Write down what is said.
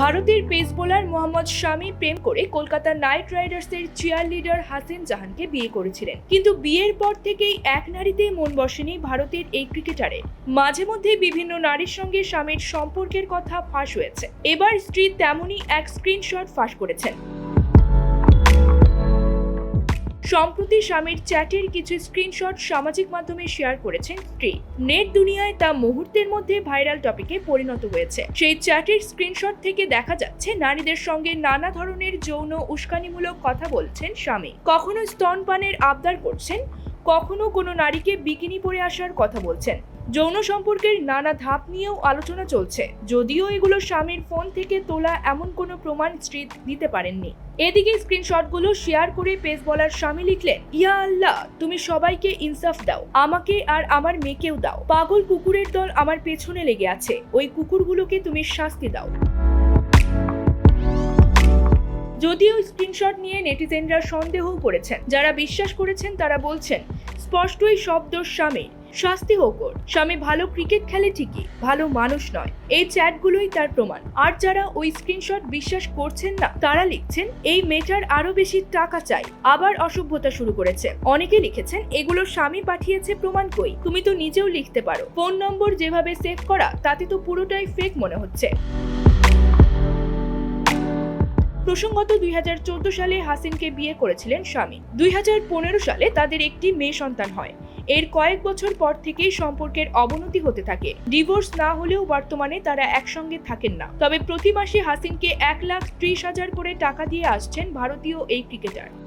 ভারতের pace bowler Mohammed Shami প্রেম করে কলকাতা নাইট রাইডার্সের চেয়ার লিডার হাসিন জাহানকে বিয়ে করেছিলেন। কিন্তু বিয়ের পর থেকেই এক নারীতে মন বসেনি ভারতের এই ক্রিকেটারে মাঝে মধ্যে বিভিন্ন নারীর সঙ্গে স্বামীর সম্পর্কের কথা ফাঁস হয়েছে। এবার স্ত্রী তেমনই এক স্ক্রিনশট ফাঁস করেছেন। সম্প্রতি স্বামীর চ্যাটের কিছু স্ক্রিনশট সামাজিক মাধ্যমে শেয়ার করেছেন স্ত্রী। নেট দুনিয়ায় তা মুহূর্তের মধ্যে ভাইরাল টপিকে পরিণত হয়েছে। সেই চ্যাটের স্ক্রিনশট থেকে দেখা যাচ্ছে, নারীদের সঙ্গে নানা ধরনের যৌন উস্কানিমূলক কথা বলছেন স্বামী। কখনো স্তনপানের আবদার করছেন, কখনো কোনো নারীকে বিকিনি পরে আসার কথা বলছেন। যৌন সম্পর্কের নানা ধাপ নিয়েও আলোচনা চলছে। যদিও এগুলো স্বামীর ফোন থেকে তোলা এমন কোনো প্রমাণ স্ত্রী দিতে পারেননি। এদিকে স্ক্রিনশটগুলো শেয়ার করে পেস বলার স্বামী লিখলেন, ইয়া আল্লাহ, তুমি সবাইকে ইনসাফ দাও। আমাকে আর আমার মেয়েকেও দাও। পাগল কুকুরের দল আমার পেছনে লেগে আছে। ওই কুকুরগুলোকে তুমি শাস্তি দাও। যদিও স্ক্রিনশট নিয়ে নেটিজেনরা সন্দেহ করেছেন। যারা বিশ্বাস করেছেন তারা বলছেন, স্পষ্টই শব্দ স্বামীর। শাস্তি হোক ওর স্বামী ভালো ক্রিকেট খেলে ঠিকই, ভালো মানুষ নয়। এই চ্যাটগুলোই তার প্রমাণ। আর যারা ওই স্ক্রিনশট বিশ্বাস করছেন না, তারা লিখছেন, এই মেয়েটার আরও বেশি টাকা চাই। আবার অসভ্যতা শুরু করেছে। অনেকে লিখেছেন, এগুলো স্বামী পাঠিয়েছে প্রমাণ কই? তুমি তো নিজেও লিখতে পারো। ফোন নম্বর যেভাবে সেভ করা, তাতে তো পুরোটাই ফেক মনে হচ্ছে। প্রসঙ্গত দুই হাজার চোদ্দ সালে হাসিনকে বিয়ে করেছিলেন স্বামী। দুই হাজার পনেরো সালে তাদের একটি মেয়ে সন্তান হয়। এর কয়েক বছর পর থেকেই সম্পর্কের অবনতি হতে থাকে। ডিভোর্স না হলেও বর্তমানে তারা একসঙ্গে থাকেন না। তবে প্রতি মাসে হাসিনকে এক লাখ ত্রিশ হাজার করে টাকা দিয়ে আসছেন ভারতীয় এই ক্রিকেটার।